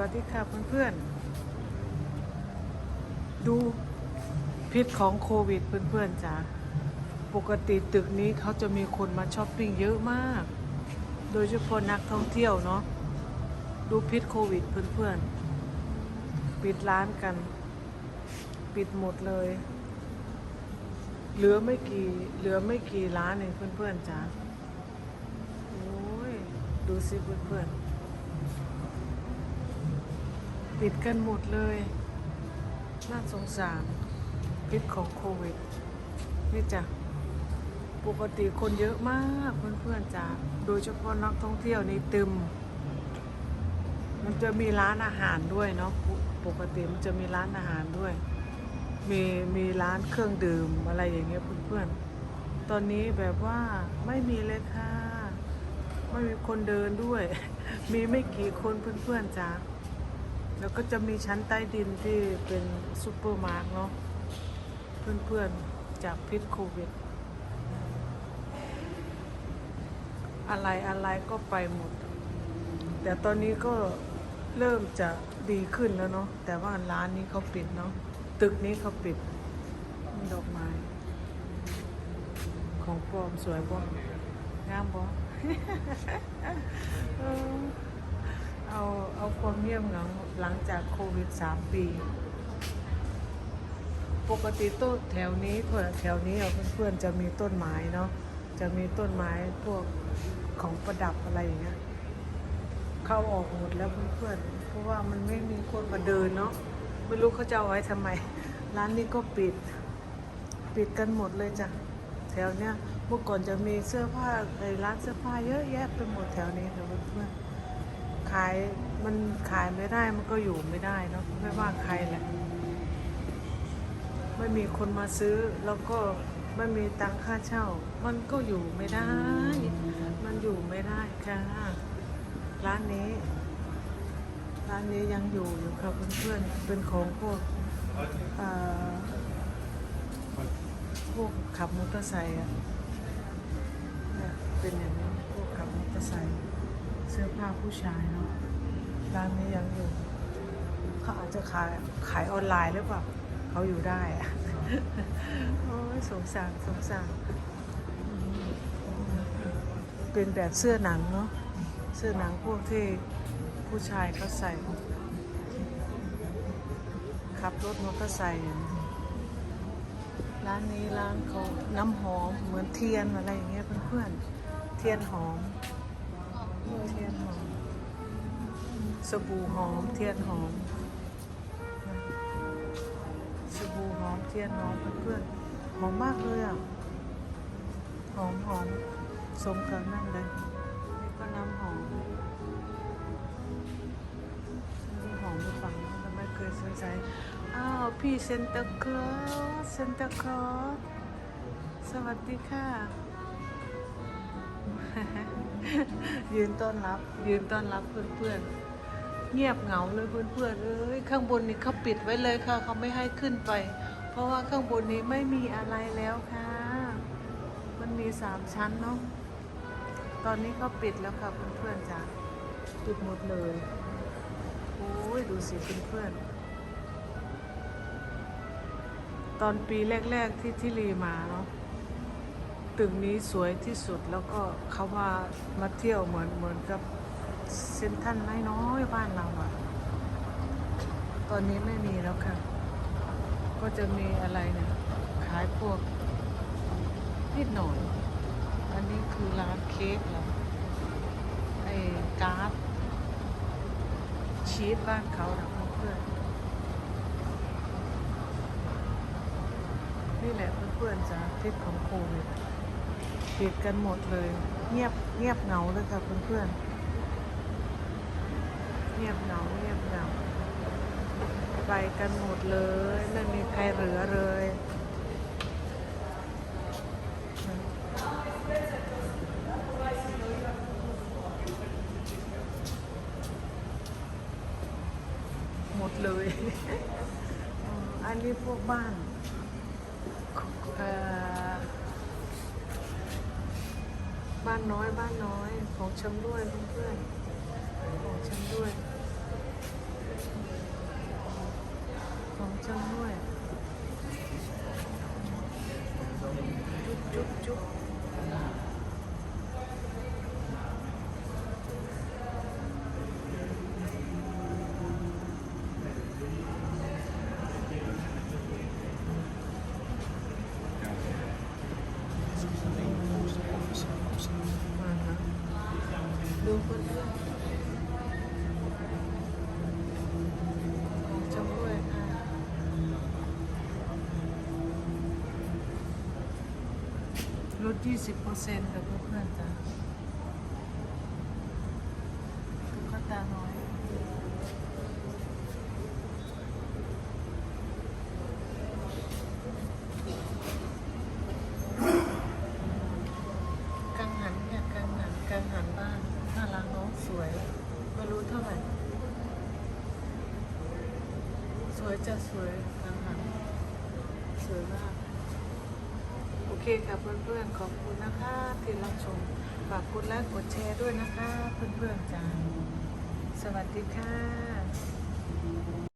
วัสดีค่ะเพื่อนๆ ดูพิษของโควิดเพื่อนๆจ้ะปกติตึกนี้เขาจะมีคนมาช้อปปิ้งเยอะมาก โดยเฉพาะนักท่องเที่ยวเนาะดูพิษโควิดเพื่อนๆ ปิดร้านกัน ปิดหมดเลย เหลือไม่กี่เหลือไม่กี่ร้านเองเพื่อนๆจ้ะโอ้ย ดูสิเพื่อนๆ ปิดกันหมดเลย น่าสงสารพิษของโควิด นี่จ้ะ ปกติคนเยอะมากเพื่อนๆจ้ะโดยเฉพาะนักท่องเที่ยวนี่ตึม มันจะมีร้านอาหารด้วยเนาะปกปกติมันจะมีร้านอาหารด้วย มีมีร้านเครื่องดื่มอะไรอย่างเงี้ยเพื่อนๆ ตอนนี้แบบว่าไม่มีเลยค่ะ ไม่มีคนเดินด้วย มีไม่กี่คนเพื่อนๆจ้ะ แล้วก็จะมีชั้นใต้ดินที่เป็นซูเปอร์มาร์ทเนาะเพื่อนๆจากพิษโควิด อะไรอะไรก็ไปหมด แต่ตอนนี้ก็เริ่มจะดีขึ้นแล้วเนาะแต่ว่าร้านนี้เขาปิดเนาะตึกนี้เขาปิด ดอกไม้ ของปลอมสวยบ่งามบ่ เอาเอาความเงียบเหงาหลังจากโควิดสามปี ปกติต้นแถวนี้แถวนี้เอาเพื่อนๆจะมีต้นไม้เนาะจะมีต้นไม้พวกของประดับอะไรอย่างเงี้ยเข้าออกหมดแล้วเพื่อนๆเพราะว่ามันไม่มีคนมาเดินเนาะไม่รู้เขาจะเอาไว้ทำไม ร้านนี้ก็ปิด ปิดกันหมดเลยจ้ะแถวเนี้ยเมื่อก่อนจะมีเสื้อผ้าในร้านเสื้อผ้าเยอะแยะไปหมดแถวนี้ค่ะเพื่อนๆ ขายมันขายไม่ได้มันก็อยู่ไม่ได้เนาะไม่ว่าใครแหละ ไม่มีคนมาซื้อแล้วก็ไม่มีตังค่าเช่า มันก็อยู่ไม่ได้ มันอยู่ไม่ได้ค่ะ ร้านนี้ ร้านนี้ยังอยู่อยู่ค่ะเพื่อนๆเป็นของพวกพวกขับมอเตอร์ไซค์อะเป็นอย่างนี้พวกขับมอเตอร์ไซค์ เสื้อผ้าผู้ชายเนาะร้านนี้ยังอยู่เขาอาจจะขายขายออนไลน์หรือเปล่าเขาอยู่ได้อะโอ้ยสงสารสงสารเป็นแบบเสื้อหนังเนาะเสื้อหนังพวกที่ผู้ชายเขาใส่ขับรถมอเตอร์ไซค์ร้านนี้ร้านเขาน้ำหอมเหมือนเทียนอะไรอย่างเงี้ยเพื่อนๆเทียนหอม สบู่หอมเทียนหอมสบู่หอมเทียนหอมเพื่อนๆหอมมากเลยอะหอมหอมสมกับนั่นเลยนี่ก็น้ำหอมนี่หอมไม่ฟังนะแต่ไม่เคยสนใจอ้าวพี่เซนเตอร์คลอสเซนเตอร์คลอสสวัสดีค่ะ ยืนต้อนรับ ยืนต้อนรับเพื่อนๆ เงียบเหงาเลยเพื่อนๆเอ้ยข้างบนนี้เขาปิดไว้เลยค่ะเขาไม่ให้ขึ้นไป เพราะว่าข้างบนนี้ไม่มีอะไรแล้วค่ะ มันมีสามชั้นเนาะตอนนี้เขาปิดแล้วค่ะเพื่อนๆจ้ะปิดหมดเลยโอ้ยดูสิเพื่อนๆตอนปีแรกๆที่ที่รีมาเนาะตึกนี้สวยที่สุดแล้วก็เขาว่ามาเที่ยวเหมือนเหมือนกับ เซ็นทันน้อยๆบ้านเราอะตอนนี้ไม่มีแล้วค่ะ ก็จะมีอะไรเนี่ยขายพวกนิดหน่อย อันนี้คือร้านเค้กเหรอไอ้การ์ดชีสบ้านเขานะเพื่อนนี่แหละเพื่อนๆจ้ะทิศของโควิดปิดกันหมดเลย เงียบเงียบเหงาเลยค่ะเพื่อนๆ เงียบเหงาเงียบเหงาไปกันหมดเลย ไม่มีใครเหลือเลยหมดเลย อันนี้พวกบ้านบ้านน้อยบ้านน้อยของชำด้วยเพื่อนๆ ของฉันด้วย ของฉันด้วย จุ๊บจุ๊บจุ๊บ ลด 20%กับเพื่อนๆจ้ะตุ๊กตาน้อยกังหันเนี่ยกังหันกังหันบ้านน่ารักเน้องสวยไม่รู้เท่าไหร่ สวยจะสวยกังหันสวยมาก เคค่ะเพื่อนๆ ขอบคุณนะคะที่รับชม ฝากกดไลค์กดแชร์ด้วยนะคะ เพื่อนๆจ้าสวัสดีค่ะ